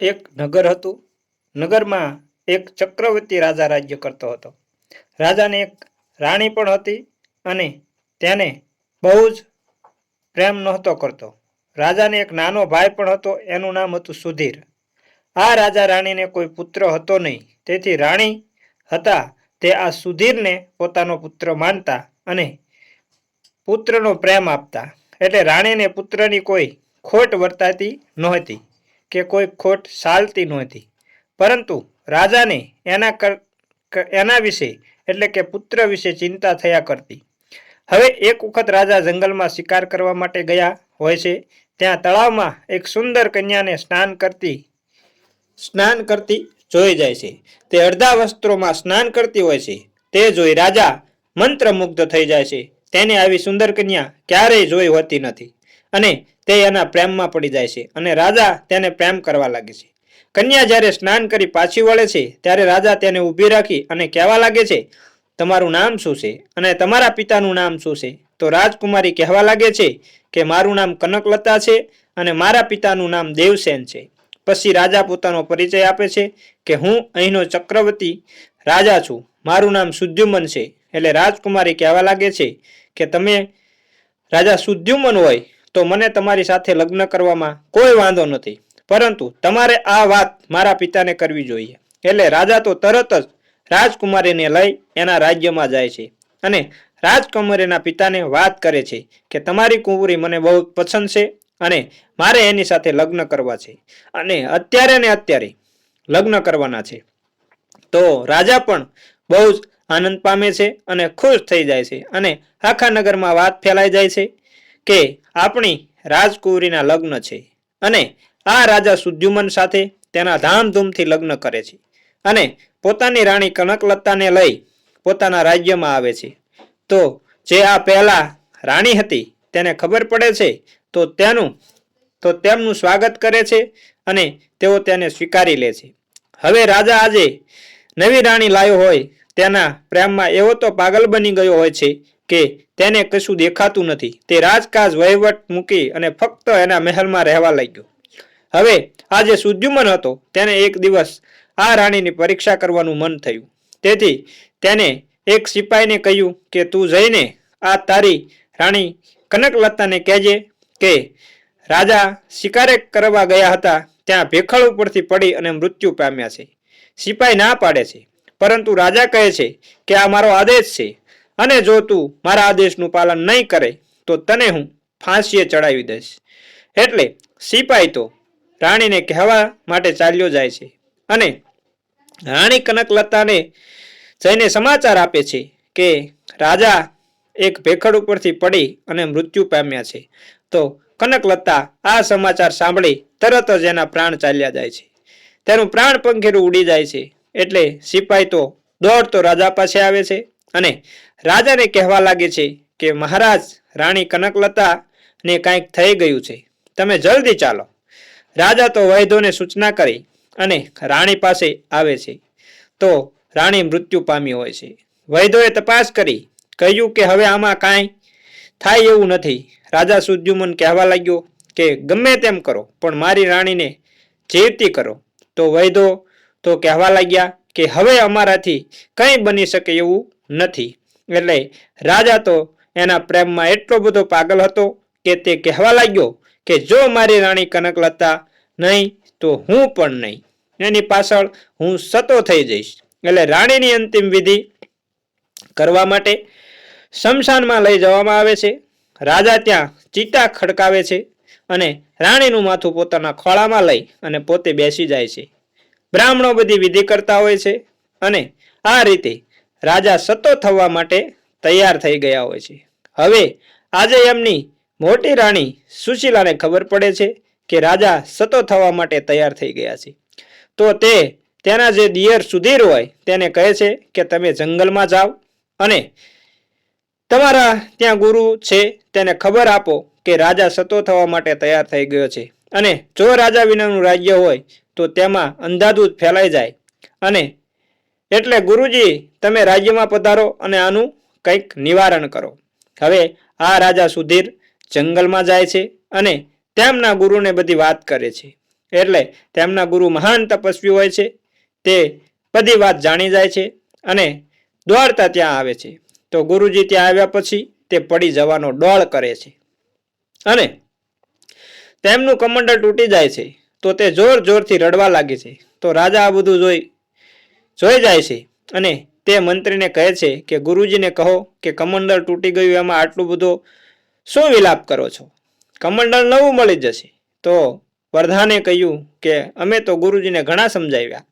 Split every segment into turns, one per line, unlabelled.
એક નગર હતું. નગરમાં એક ચક્રવર્તી રાજા રાજ્ય કરતો હતો. રાજાને એક રાણી પણ હતી અને તેને બહુ જ પ્રેમ નહોતો કરતો. રાજાને એક નાનો ભાઈ પણ હતો, એનું નામ હતું સુધીર. આ રાજા રાણીને કોઈ પુત્ર હતો નહીં. તેથી રાણી હતા તે આ સુધીરને પોતાનો પુત્ર માનતા અને પુત્રનો પ્રેમ આપતા. એટલે રાણીને પુત્રની કોઈ ખોટ વર્તાતી નહોતી. કે કોઈ ખોટ ચાલતી નહોતી. પરંતુ રાજાને એના એના વિશે એટલે કે પુત્ર વિશે ચિંતા થયા કરતી. હવે એક વખત રાજા જંગલમાં શિકાર કરવા માટે ગયા હોય છે, ત્યાં તળાવમાં એક સુંદર કન્યાને સ્નાન કરતી સ્નાન કરતી જોઈ જાય છે. તે અડધા વસ્ત્રોમાં સ્નાન કરતી હોય છે. તે જોઈ રાજા મંત્રમુગ્ધ થઈ જાય છે. તેને આવી સુંદર કન્યા ક્યારેય જોઈ હોતી નથી. અને તે એના પ્રેમમાં પડી જાય છે અને રાજા તેને પ્રેમ કરવા લાગે છે. કન્યા જ્યારે સ્નાન કરી પાછી વળે છે, ત્યારે રાજા તેને ઊભી રાખી અને કહેવા લાગે છે, તમારું નામ શું છે અને તમારા પિતાનું નામ શું છે? તો રાજકુમારી કહેવા લાગે છે કે, મારું નામ કનકલતા છે અને મારા પિતાનું નામ દેવસેન છે. પછી રાજા પોતાનો પરિચય આપે છે કે, હું અહીંનો ચક્રવર્તી રાજા છું. મારું નામ સુદ્યુમન છે. એટલે રાજકુમારી કહેવા લાગે છે કે, તમે રાજા સુદ્યુમન હોય તો મને તમારી સાથે લગ્ન કરવામાં કોઈ વાંધો નથી. પરંતુ તમારે આ વાત મારા પિતાને કરવી જોઈએ. એટલે રાજા તો તરત જ રાજકુમારીને લઈ એના રાજ્યમાં જાય છે. અને રાજકુમારીના પિતાને વાત કરે છે કે તમારી કુંવરી મને બહુ પસંદ છે અને મારે એની સાથે લગ્ન કરવા છે. અને અત્યારે ને અત્યારે લગ્ન કરવાના છે. તો રાજા પણ બહુ જ આનંદ પામે છે અને ખુશ થઈ જાય છે અને આખા નગરમાં વાત ફેલાઈ જાય છે. કે આપણી રાજકુંવરીના લગ્ન છે અને આ રાજા સુદ્યુમન સાથે તેના ધામધૂમથી લગ્ન કરે છે અને પોતાની રાણી કનકલતાને લઈ પોતાના રાજ્યમાં આવે છે. તો જે આ પહેલાં રાણી હતી તેને ખબર પડે છે તો તેનું, તો તેમનું સ્વાગત કરે છે અને તેઓ તેને સ્વીકારી લે છે. હવે રાજા આજે નવી રાણી લાયો હોય તેના પ્રેમમાં એવો તો પાગલ બની ગયો હોય છે કે તેને કશું દેખાતું નથી. તે રાજકાજ વહીવટ મૂકી અને ફક્ત એના મહેલમાં રહેવા લાગ્યો. હવે આ જે સુદ્યુમન હતો, તેને એક દિવસ આ રાણીની પરીક્ષા કરવાનું મન થયું. તેથી તેને એક સિપાહીને કહ્યું કે, તું જઈને આ તારી રાણી કનકલતાને કહેજે કે, રાજા શિકારે કરવા ગયા હતા, ત્યાં ભેખડ ઉપરથી પડી અને મૃત્યુ પામ્યા છે. સિપાઈ ના પાડે છે. પરંતુ રાજા કહે છે કે, આ મારો આદેશ છે. અને જો તું મારા આદેશનું પાલન નહીં કરે, તો તને હું ફાંસીએ ચડાવી દઈશ. એટલે સિપાઈ તો રાણીને કહેવા માટે ચાલ્યો જાય છે અને રાણી કનકલતાને જઈને સમાચાર આપે છે કે રાજા એક ભેખડ ઉપરથી પડી અને મૃત્યુ પામ્યા છે. તો કનકલતા આ સમાચાર સાંભળી તરત જ એના પ્રાણ ચાલ્યા જાય છે. તેનું પ્રાણ પંખેરું ઉડી જાય છે. એટલે સિપાઈ તો દોડતો રાજા પાસે આવે છે. અને રાજાને કહેવા લાગે છે કે, મહારાજ, રાણી કનકલતા ને કાંઈક થઈ ગયું છે. તમે જલ્દી ચાલો. રાજા તો વૈદોને સૂચના કરી અને રાણી પાસે આવે છે. તો રાણી મૃત્યુ પામી હોય છે. વૈદોએ તપાસ કરી, કહ્યું કે, હવે આમાં કાંઈ થાય એવું નથી. રાજા સુદ્યુમન કહેવા લાગ્યો કે, ગમે તેમ કરો, પણ મારી રાણીને જીવતી કરો. તો વૈદો તો કહેવા લાગ્યા કે, હવે અમારાથી કંઈ બની શકે એવું નથી. એટલે રાજા તો એના પ્રેમમાં એટલો બધો પાગલ હતો કે તે કહેવા લાગ્યો કે જો મારી રાણી કનકલતા નહીં, તો હું પણ નહીં. એની પાછળ હું સતો થઈ જઈશ. એટલે રાણીની અંતિમ વિધિ કરવા માટે શમશાનમાં લઈ જવામાં આવે છે. રાજા ત્યાં ચિતા ખડકાવે છે અને રાણીનું માથું પોતાના ખોળામાં લઈ અને પોતે બેસી જાય છે. બ્રાહ્મણો બધી વિધિ કરતા હોય છે અને આ રીતે રાજા સતો થવા માટે તૈયાર થઈ ગયા હોય છે. હવે આજે એમની મોટી રાણી સુશીલાને ખબર પડે છે કે રાજા સતો થવા માટે તૈયાર થઈ ગયા છે. તો તે તેના જે દિયર સુધીર હોય તેને કહે છે કે તમે જંગલમાં જાઓ અને તમારા ત્યાં ગુરુ છે તેને ખબર આપો કે રાજા સતો થવા માટે તૈયાર થઈ ગયો છે. અને જો રાજા વિનાનું રાજ્ય હોય તો તેમાં અંધાધૂત ફેલાઈ જાય અને એટલે ગુરુજી, તમે રાજ્યમાં પધારો અને આનું કંઈક નિવારણ કરો. હવે આ રાજા સુધીર જંગલમાં જાય છે અને તેમના ગુરુને બધી વાત કરે છે. એટલે તેમના ગુરુ મહાન તપસ્વી હોય છે. તે બધી વાત જાણી જાય છે અને દોડતા ત્યાં આવે છે. તો ગુરુજી ત્યાં આવ્યા પછી તે પડી જવાનો ડોળ કરે છે. અને તેમનું કમંડળ તૂટી જાય છે. તો તે જોર જોરથી રડવા લાગે છે. તો રાજા આ બધું જોઈ જોઈ જાય છે. અને તે મંત્રીને કહે છે કે, ગુરુજીને કહો કે કમંડળ તૂટી ગયું, એમાં આટલું બધો શું વિલાપ કરો છો? કમંડળ નવું મળી જશે. તો વરધાને કહ્યું કે, અમે તો ગુરુજીને ઘણા સમજાવ્યા,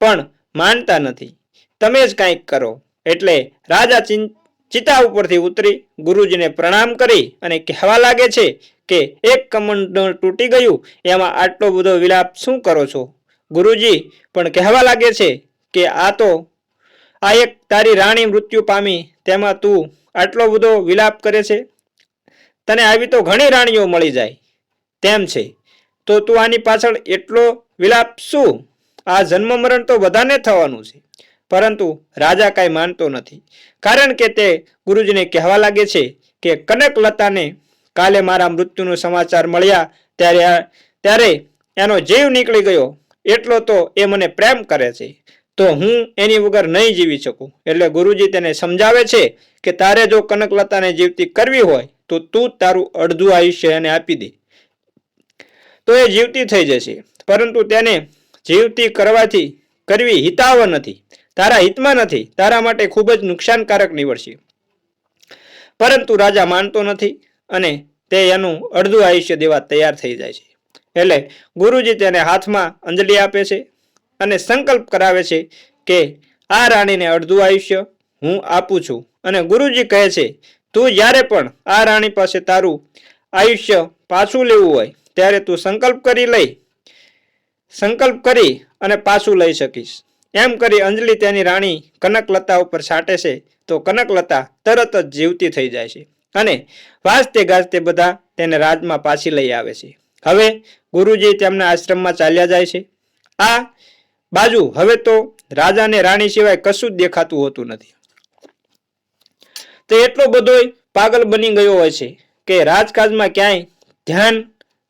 પણ માનતા નથી. તમે જ કાંઈક કરો. એટલે રાજા ચિતા ઉપરથી ઉતરી ગુરુજીને પ્રણામ કરી અને કહેવા લાગે છે કે, એક કમંડળ તૂટી ગયું, એમાં આટલો બધો વિલાપ શું કરો છો? ગુરુજી પણ કહેવા લાગે છે કે આ તો, આ એક તારી રાણી મૃત્યુ પામી, તેમાં તું આટલો બધો વિલાપ કરે છે? તને આવી તો ઘણી રાણીઓ મળી જાય, તેમ છે. તો તું આની પાછળ એટલો વિલાપ શું? આ જન્મ મરણ તો બધાને થવાનું છે. પરંતુ રાજા કાંઈ માનતો નથી. કારણ કે તે ગુરુજીને કહેવા લાગે છે કે કનકલતાને કાલે મારા મૃત્યુનો સમાચાર મળ્યા ત્યારે ત્યારે એનો જીવ નીકળી ગયો. એટલો તો એ મને પ્રેમ કરે છે. તો હું એની વગર નહીં જીવી શકું. એટલે ગુરુજી તેને સમજાવે છે કે તારે જો કનકલતાને જીવતી કરવી હોય, તો તું તારું અડધું આયુષ્ય એને આપી દે. તો એ જીવતી થઈ જશે. પરંતુ તેને જીવતી કરવાથી કરવી હિતાવ નથી. તારા હિતમાં નથી. તારા માટે ખૂબ જ નુકસાનકારક નીવડશે. પરંતુ રાજા માનતો નથી અને તે એનું અડધું આયુષ્ય દેવા તૈયાર થઈ જાય છે. એટલે ગુરુજી તેને હાથમાં અંજલિ આપે છે. અને સંકલ્પ કરાવે છે કે આ રાણીને અડધું આયુષ્ય હું આપું છું. અને ગુરુજી કહે છે, તું જ્યારે પણ આ રાણી પાસે તારું આયુષ્ય પાછું લેવું હોય, ત્યારે તું સંકલ્પ કરી લઈ, સંકલ્પ કરી અને પાછું લઈ શકીશ. એમ કરી અંજલિ તેની રાણી કનકલતા ઉપર છાંટે છે, તો કનકલતા તરત જ જીવતી થઈ જાય છે અને વાજતે ગાજતે બધા તેને રાજમાં પાછી લઈ આવે છે. હવે ગુરુજી તેમના આશ્રમમાં ચાલ્યા જાય છે. આ બાજુ, હવે તો રાજાને રાણી સિવાય કશું જ દેખાતું હોતું નથી. તે એટલો બધો પાગલ બની ગયો હોય છે કે રાજકાજમાં ક્યાંય ધ્યાન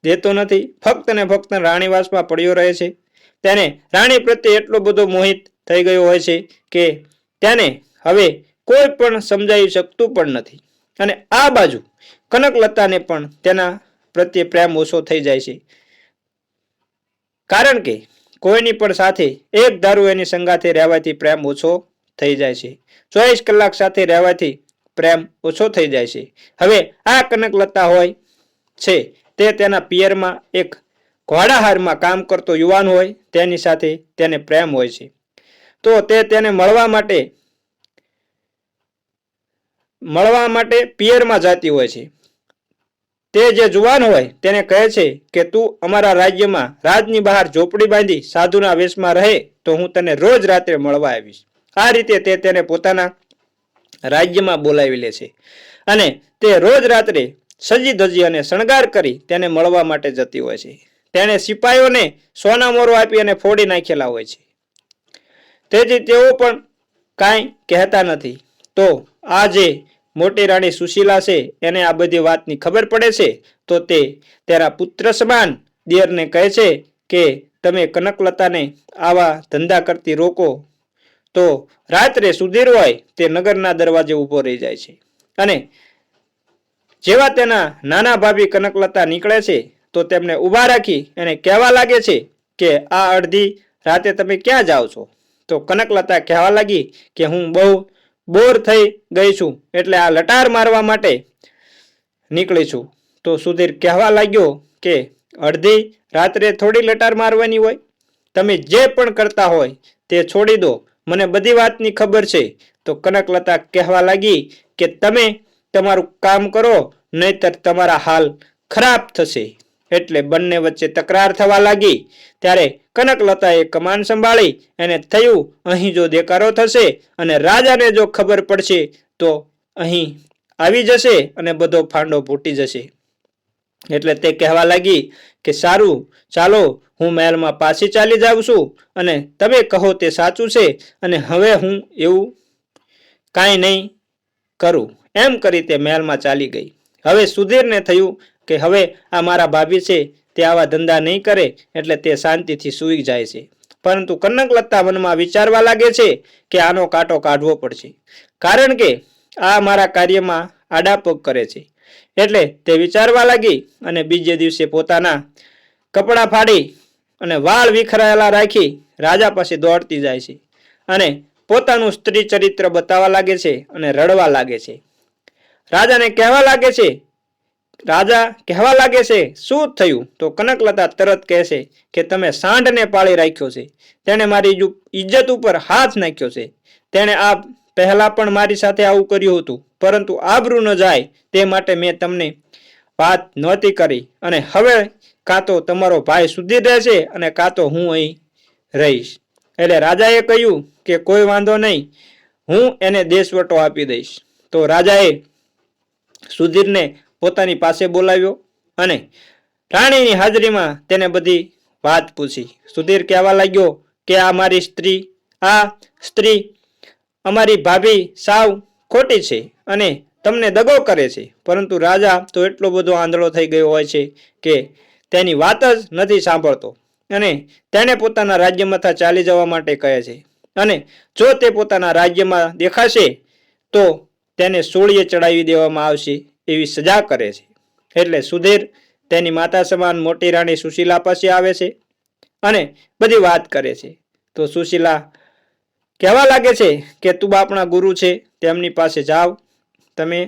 દેતો નથી. ફક્ત ને ફક્ત રાણીવાસમાં પડ્યો રહે છે. તેને રાણી પ્રત્યે એટલો બધો મોહિત થઈ ગયો હોય છે કે તેને હવે કોઈ પણ સમજાવી શકતું પણ નથી. અને આ બાજુ કનકલતાને પણ તેના પ્રત્યે પ્રેમ ઓછો થઈ જાય છે. કારણ કે કોઈની પણ સાથે એક દારૂ એની સંગાથે રહેવાથી પ્રેમ ઓછો થઈ જાય છે. ચોવીસ કલાક સાથે રહેવાથી પ્રેમ ઓછો થઈ જાય છે. હવે આ કનકલતા હોય છે તે તેના પિયરમાં એક ઘોડાહારમાં કામ કરતો યુવાન હોય તેની સાથે તેને પ્રેમ હોય છે. તો તે તેને મળવા માટે મળવા માટે પિયરમાં જતી હોય છે. તે જે જુવાન હોય તેને કહે છે કે તું અમારા રાજ્યમાં રાજની બહાર ઝોપડી બાંધી સાધુના વેશમાં રહે તો હું તને રોજ રાત્રે મળવા આવીશ. આ રીતે તે તેને પોતાના રાજ્યમાં બોલાવી લે છે. અને તે રોજ રાત્રે સજી ધજી અને શણગાર કરી તેને મળવા માટે જતી હોય છે. તેણે સિપાહીઓને સોના મોરો આપી અને ફોડી નાખેલા હોય છે. તેથી તેઓ પણ કાંઈ કહેતા નથી. તો આ જે મોટી રાણી સુશીલા છે, એને આ બધી વાતની ખબર પડે છે, તો તે તેના પુત્ર સમાન દિયરને કહે છે કે, તમે કનકલતાને આવા ધંધા કરતી રોકો. તો રાત્રે સુધીર હોય, તે નગરના દરવાજે ઊભો રહી જાય છે. અને જેવા તેના નાના ભાભી કનકલતા નીકળે છે, તો તેમને ઊભા રાખી એને કહેવા લાગે છે કે, આ અડધી રાતે તમે ક્યાં જાઓ છો? તો કનકલતા કહેવા લાગી કે, હું બહુ બોર થઈ ગઈ છું એટલે આ લટાર મારવા માટે નીકળી છું. તો સુધીર કહેવા લાગ્યો કે અડધી રાત્રે થોડી લટાર મારવાની હોય? તમે જે પણ કરતા હોય તે છોડી દો. મને બધી વાતની ખબર છે. તો કનકલતા કહેવા લાગી કે તમે તમારું કામ કરો, નહીતર તમારા હાલ ખરાબ થશે. એટલે બંને વચ્ચે તકરાર થવા લાગી. ત્યારે કનકલતાએ કમાન સંભાળી એને થયું, અહીં જો દેકારો થશે અને રાજાને જો ખબર પડશે, તો અહીં આવી જશે અને બધો ફાંડો ફૂટી જશે. એટલે તે કહેવા લાગી કે, સારું, ચાલો, હું મહેલમાં પાછી ચાલી જાઉં છું અને તમે કહો તે સાચું છે અને હવે હું એવું કાંઈ નહીં કરું. એમ કરી તે મહેલમાં ચાલી ગઈ. હવે સુધીરને થયું કે હવે આ મારા ભાભી છે, તે આવા ધંધા નહીં કરે, એટલે તે શાંતિથી સૂઈ જાય છે. પરંતુ કનકલતા મનમાં વિચારવા લાગે છે કે આનો કાંટો કાઢવો પડશે. કારણ કે આ મારા કાર્યમાં આડાપગ કરે છે. એટલે તે વિચારવા લાગી અને બીજે દિવસે પોતાના કપડાં ફાડી અને વાળ વિખરાયેલા રાખી રાજા પાસે દોડતી જાય છે. અને પોતાનું સ્ત્રી ચરિત્ર બતાવવા લાગે છે અને રડવા લાગે છે. રાજાને કહેવા લાગે છે, રાજા, કહેવા લાગે છે, શું થયું? તો કનકલતા તરત કહેશે કે, તમે સાંઢને પાળી રાખ્યો છે. તેણે મારી ઇજ્જત ઉપર હાથ નાખ્યો છે. તેણે આ પહેલાં પણ મારી સાથે આવું કર્યું હતું, પરંતુ આબરૂ ન જાય તે માટે મેં તમને વાત નહોતી કરી. અને હવે કાં તો તમારો ભાઈ સુધી રહેશે અને કાં તો હું અહીં રહીશ. એટલે રાજાએ કહ્યું કે, કોઈ વાંધો નહીં, હું એને દેશવટો આપી દઈશ. તો રાજાએ સુધીરને પોતાની પાસે બોલાવ્યો અને રાણીની હાજરીમાં તેને બધી વાત પૂછી. સુધીર કહેવા લાગ્યો કે આ મારી સ્ત્રી, આ સ્ત્રી અમારી ભાભી સાવ ખોટી છે અને તમને દગો કરે છે. પરંતુ રાજા તો એટલો બધો આંધળો થઈ ગયો હોય છે કે તેની વાત જ નથી સાંભળતો અને તેણે પોતાના રાજ્યમાંથી ચાલી જવા માટે કહે છે. અને જો તે પોતાના રાજ્યમાં દેખાશે તો તેને સોળીએ ચડાવી દેવામાં આવશે એવી સજા કરે છે. એટલે સુધીર તેની માતા સમાન મોટી રાણી સુશીલા પાસે આવે છે અને બધી વાત કરે છે. તો સુશીલા, કહેવા લાગે છે કે તું બાપણા ગુરુ છે, તેમની પાસે જાઓ તમે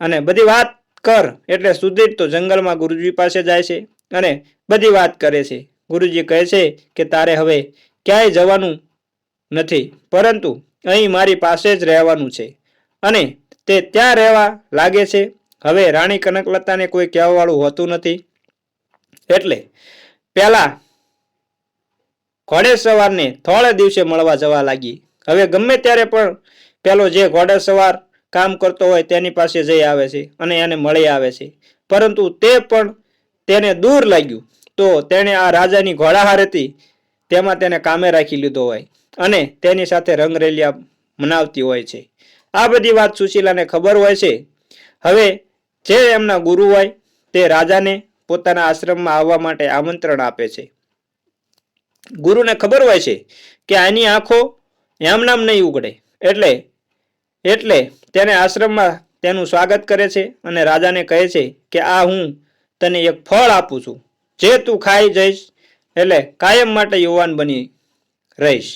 અને બધી વાત કર. એટલે સુધીર તો જંગલમાં ગુરુજી પાસે જાય છે અને બધી વાત કરે છે. ગુરુજી કહે છે કે તારે હવે ક્યાંય જવાનું નથી, પરંતુ અહીં મારી પાસે જ રહેવાનું છે. અને તે ત્યાં રહેવા લાગે છે. હવે રાણી કનકલતાને કોઈ કહેવાવાળું હોતું નથી. એટલે પહેલા ઘોડેસવારને થોડે દિવસે મળવા જવા લાગી. હવે ગમે ત્યારે પણ પેલો જે ઘોડે સવાર કામ કરતો હોય તેની પાસે જઈ આવે છે અને એને મળી આવે છે. પરંતુ તે પણ તેને દૂર લાગ્યું. તો તેણે આ રાજાની ઘોડાહાર હતી. તેમાં તેને કામે રાખી લીધો હોય અને તેની સાથે રંગરેલિયા મનાવતી હોય છે. આ બધી વાત સુશીલાને ખબર હોય છે. હવે જે એમના ગુરુ હોય તે રાજાને પોતાના આશ્રમમાં આવવા માટે આમંત્રણ આપે છે. ગુરુને ખબર હોય છે કે આની આંખો એમનામ નહીં ઉગડે. એટલે એટલે તેને આશ્રમમાં તેનું સ્વાગત કરે છે અને રાજાને કહે છે કે આ હું તને એક ફળ આપું છું. જે તું ખાઈ જઈશ, એટલે કાયમ માટે યુવાન બની રહીશ.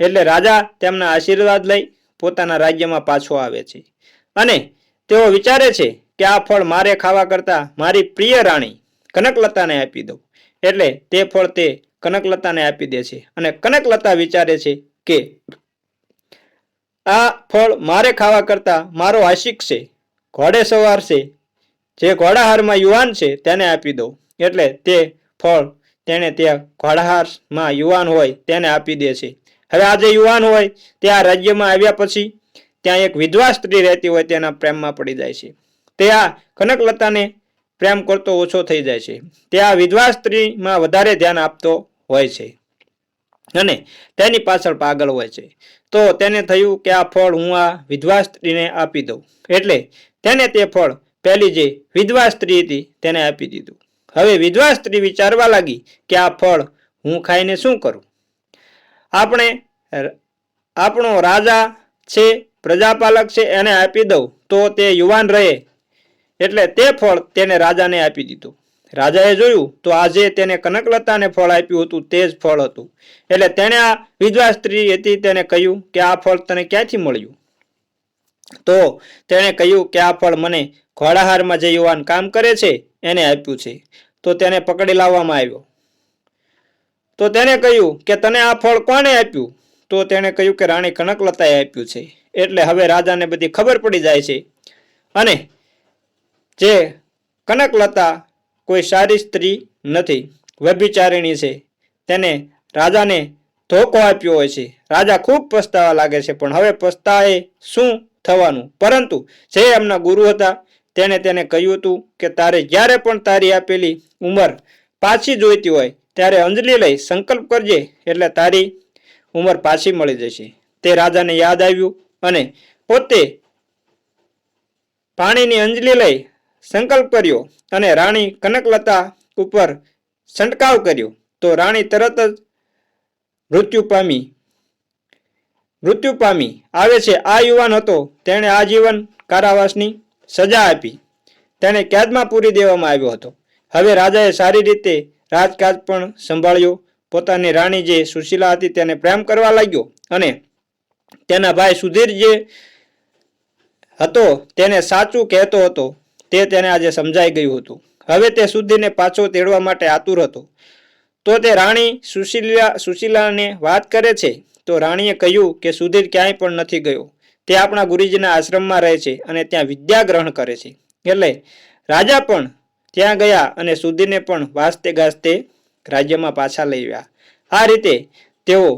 એટલે રાજા તેમના આશીર્વાદ લઈ પોતાના રાજ્યમાં પાછો આવે છે. અને તેઓ વિચારે છે કે આ ફળ મારે ખાવા કરતાં મારી પ્રિય રાણી કનકલતાને આપી દઉં. એટલે તે ફળ તે કનકલતાને આપી દે છે. અને કનકલતા વિચારે છે કે આ ફળ મારે ખાવા કરતાં મારો આશિક છે. ઘોડે સવાર છે. જે ઘોડાહારમાં યુવાન છે તેને આપી દઉં. એટલે તે ફળ તેણે ત્યાં ઘોડાહારમાં યુવાન હોય તેને આપી દે છે. હવે આ જે યુવાન હોય, તે આ રાજ્યમાં આવ્યા પછી ત્યાં એક વિધવા સ્ત્રી રહેતી હોય, તેના પ્રેમમાં પડી જાય છે. તે આ કનકલતાને પ્રેમ કરતો ઓછો થઈ જાય છે. તે આ વિધવા સ્ત્રીમાં વધારે ધ્યાન આપતો હોય છે અને તેની પાછળ પાગલ હોય છે. તો તેને થયું કે આ ફળ હું આ વિધવા સ્ત્રીને આપી દઉં. એટલે તેને તે ફળ પહેલી જે વિધવા સ્ત્રી હતી, તેને આપી દીધું. હવે વિધવા સ્ત્રી વિચારવા લાગી કે આ ફળ હું ખાઈને શું કરું? આપણે આપણો રાજા છે, પ્રજાપાલક છે, એને આપી દઉં. તો તે યુવાન રહે. એટલે તે ફળ તેને રાજાને આપી દીધું. રાજાએ જોયું, તો આજે તેને કનકલતાને ફળ આપ્યું હતું, તે જ ફળ હતું. એટલે તેણે આ વિધવા સ્ત્રી હતી, તેને કહ્યું કે આ ફળ તને ક્યાંથી મળ્યું? તો તેણે કહ્યું કે આ ફળ મને ઘોડાહારમાં જે યુવાન કામ કરે છે, એને આપ્યું છે. તો તેને પકડી લાવવામાં આવ્યો. તો તેણે કહ્યું કે તને આ ફળ કોણે આપ્યું? તો તેણે કહ્યું કે રાણી કનકલતાએ આપ્યું છે. એટલે હવે રાજાને બધી ખબર પડી જાય છે. અને જે કનકલતા કોઈ સારી સ્ત્રી નથી, વ્યભિચારિણી છે, તેને રાજાને ધોકો આપ્યો હોય છે. રાજા ખૂબ પસ્તાવા લાગે છે, પણ હવે પસ્તાએ શું થવાનું? પરંતુ જે એમના ગુરુ હતા, તેણે તેને કહ્યું હતું કે તારે જ્યારે પણ તારી આપેલી ઉંમર પાછી જોઈતી હોય ત્યારે અંજલિ લઈ સંકલ્પ કરજે એટલે તારી ઉંમર પાછી મળી જશે. તે રાજાને યાદ આવ્યું અને પોતે પાણીની અંજલિ લઈ સંકલ્પ કર્યો અને રાણી કનકલતા ઉપર છંટકાવ કર્યો. તો રાણી તરત જ મૃત્યુ પામી. મૃત્યુ પામી. આવે છે, આ યુવાન હતો. તેણે આજીવન કારાવાસની સજા આપી. તેને કેદમાં પૂરી દેવામાં આવ્યો હતો. હવે રાજાએ સારી રીતે રાજકાજ પણ સંભાળ્યો. પોતાની રાણી જે સુશીલા હતી તેને પ્રેમ કરવા લાગ્યો અને તેના ભાઈ સુધીર જે હતો તેને સાચું કહેતો હતો તે તેને આજે સમજાઈ ગયું હતું. હવે તે સુધીરને પાછો તેડવા માટે આતુર હતો. તો તે રાણી સુશીલા, સુશીલાને વાત કરે છે? તો રાણીએ કહ્યું કે સુધીર ક્યાંય પણ નથી ગયો. તે આપણા ગુરુજીના આશ્રમમાં રહે છે અને ત્યાં વિદ્યા ગ્રહણ કરે છે. એટલે રાજા પણ ત્યાં ગયા અને સુધીરને પણ વાસ્તે ગાજતે રાજ્યમાં પાછા લઈ આવ્યા. આ રીતે તેઓ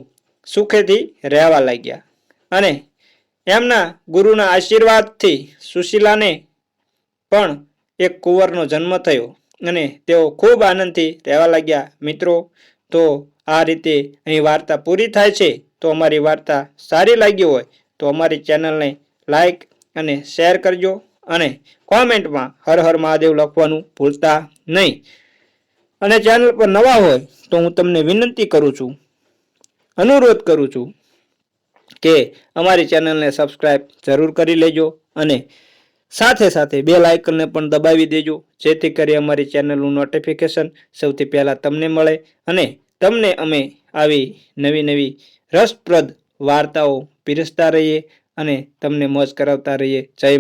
સુખેથી રહેવા લાગ્યા અને એમના ગુરુના આશીર્વાદથી સુશીલાને પણ એક કુંવરનો જન્મ થયો અને તેઓ ખૂબ આનંદથી રહેવા લાગ્યા. મિત્રો, તો આ રીતે અહીં વાર્તા પૂરી થાય છે. તો અમારી વાર્તા સારી લાગી હોય તો અમારી ચેનલને લાઈક અને શેર કરજો. અને કોમેન્ટમાં હર હર મહાદેવ લખવાનું ભૂલતા નહીં. અને ચેનલ પર નવા હોય તો હું તમને વિનંતી કરું છું, અનુરોધ કરું છું કે અમારી ચેનલને સબસ્ક્રાઈબ જરૂર કરી લેજો અને સાથે સાથે બે લાઇકનને પણ દબાવી દેજો, જેથી કરી અમારી ચેનલનું નોટિફિકેશન સૌથી પહેલાં તમને મળે અને તમને અમે આવી નવી નવી રસપ્રદ વાર્તાઓ પીરસતા રહીએ અને તમને મોજ કરાવતા રહીએ. જય